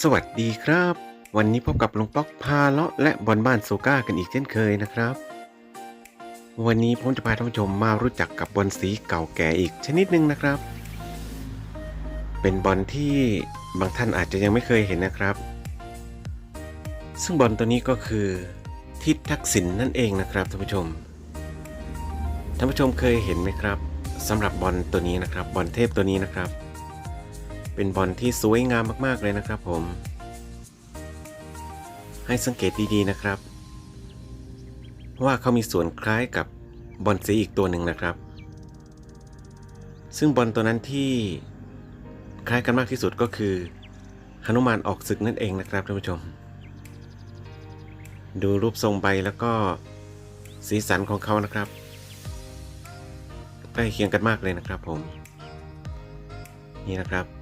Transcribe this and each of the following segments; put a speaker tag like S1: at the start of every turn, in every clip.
S1: สวัสดีครับ วันนี้พบกับลุงป๊อกพาเลาะและบอลบ้านโซก้ากันอีกเช่นเคยนะครับ วันนี้ผมจะพาท่านผู้ชมมารู้จักกับบอลสีเก่าแก่อีกชนิดหนึ่งนะครับ เป็นบอลที่บางท่านอาจจะยังไม่เคยเห็นนะครับ ซึ่งบอลตัวนี้ก็คือทิศทักษิณนนั่นเองนะครับท่านผู้ชมท่านผู้ชมเคยเห็นไหมครับสำหรับบอลตัวนี้นะครับบอลเทพตัวนี้นะครับ เป็นบอลที่สวยงามมากๆเลยนะครับผม ให้สังเกตดีๆนะครับ ว่าเขามีส่วนคล้ายกับบอลสีอีกตัวหนึ่งนะครับ ซึ่งบอลตัวนั้นที่คล้ายกันมากที่สุดก็คือหนุมานออกศึกนั่นเองนะครับท่านผู้ชม ดูรูปทรงใบแล้วก็สีสันของเขานะครับใกล้เคียงกันมากเลยนะครับผม นี่นะครับ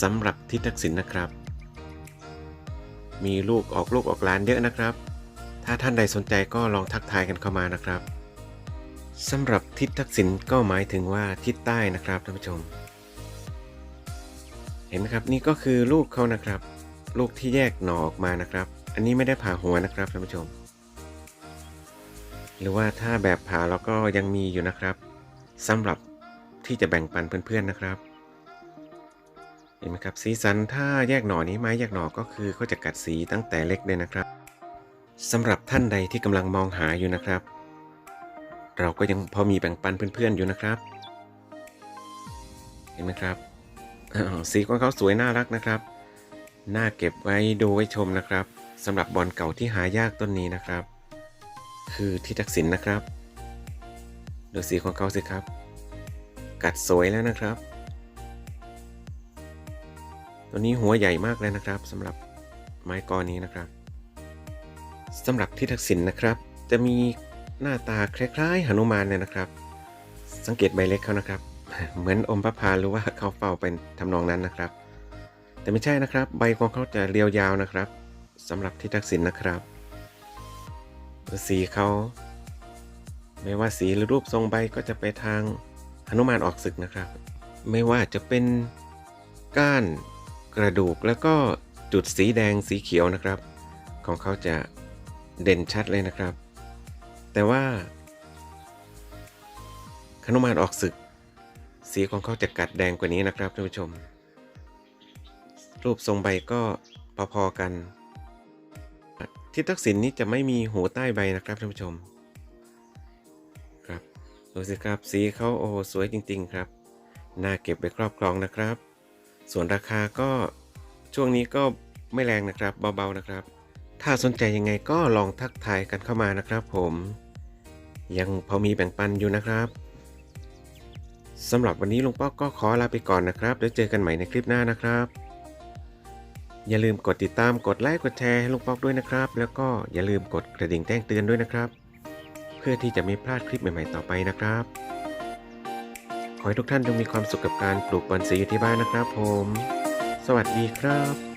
S1: สำหรับทิศทักษิณนะครับ มีลูกออกลูกออกหลานเยอะนะครับ ถ้าท่านใดสนใจก็ลองทักทายกันเข้ามานะครับสำหรับทิศทักษิณก็หมายถึงว่าทิศใต้นะครับท่านผู้ชม เห็นไหมครับนี่ก็คือลูกเขานะครับ ลูกที่แยกหน่อออกมานะครับ อันนี้ไม่ได้ผ่าหัวนะครับท่านผู้ชม หรือว่าถ้าแบบผ่าเราก็ยังมีอยู่นะครับสำหรับที่จะแบ่งปันเพื่อนๆนะครับ ห็นไหมครับสีสันถ้าแยกหน่อนี้ไม้แยกหน่อก็คือเขาจะกัดสีตั้งแต่เล็กเลยนะครับสำหรับท่านใดที่กำลังมองหาอยู่นะครับ เราก็ยังพอมีแบ่งปันเพื่อนๆอยู่นะครับ เห็นไหมครับสีของเขาสวยน่ารักนะครับน่าเก็บไว้ดูไว้ชมนะครับสำหรับบอลเก่าที่หายากต้นนี้นะครับ คือที่ทักษิณนะครับดูสีของเขาสิครับ กัดสวยแล้วนะครับ ตัวนี้หัวใหญ่มากเลยนะครับสำหรับไม้กอนี้นะครับสำหรับที่ทักษิณนะครับ จะมีหน้าตาคล้ายๆหนุมานเนี่ยนะครับ สังเกตใบเล็กเขานะครับ เหมือนอมพระพาหรือว่าเขาเฝ้าเป็นทำนองนั้นนะครับ แต่ไม่ใช่นะครับ ใบของเขาจะเรียวยาวนะครับสำหรับที่ทักษิณนะครับสีเขาไม่ว่าสีหรือรูปทรงใบก็จะไปทางหนุมานออกศึกนะครับ ไม่ว่าจะเป็นก้าน กระดูกแล้วก็จุดสีแดงสีเขียวนะครับ ของเขาจะเด่นชัดเลยนะครับ แต่ว่าขนุมานออกศึก สีของเขาจะกัดแดงกว่านี้นะครับท่านผู้ชม รูปทรงใบก็พอๆกัน ทิศทักษิณนี้จะไม่มีหูใต้ใบนะครับท่านผู้ชมครับดูสิครับสีเขาโอ้สวยจริง ๆ ครับ น่าเก็บไปครอบครองนะครับ ส่วนราคาก็ช่วงนี้ก็ไม่แรงนะครับเบาๆนะครับ ถ้าสนใจยังไงก็ลองทักทายกันเข้ามานะครับผม ยังพอมีแบ่งปันอยู่นะครับสำหรับวันนี้ลุงป๊อกก็ขอลาไปก่อนนะครับแล้วเจอกันใหม่ในคลิปหน้านะครับ อย่าลืมกดติดตามกดไลค์กดแชร์ให้ลุงป๊อกด้วยนะครับ แล้วก็อย่าลืมกดกระดิ่งแจ้งเตือนด้วยนะครับ เพื่อที่จะไม่พลาดคลิปใหม่ ๆ ต่อไปนะครับ ขอให้ทุกท่านจงมีความสุขกับการปลูกบอนสีอยู่ที่บ้านนะครับผม สวัสดีครับ